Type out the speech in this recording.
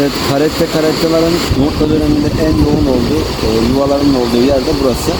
Evet, karette karetteların yumurta döneminde en yoğun olduğu, e, yuvaların olduğu yer de burası.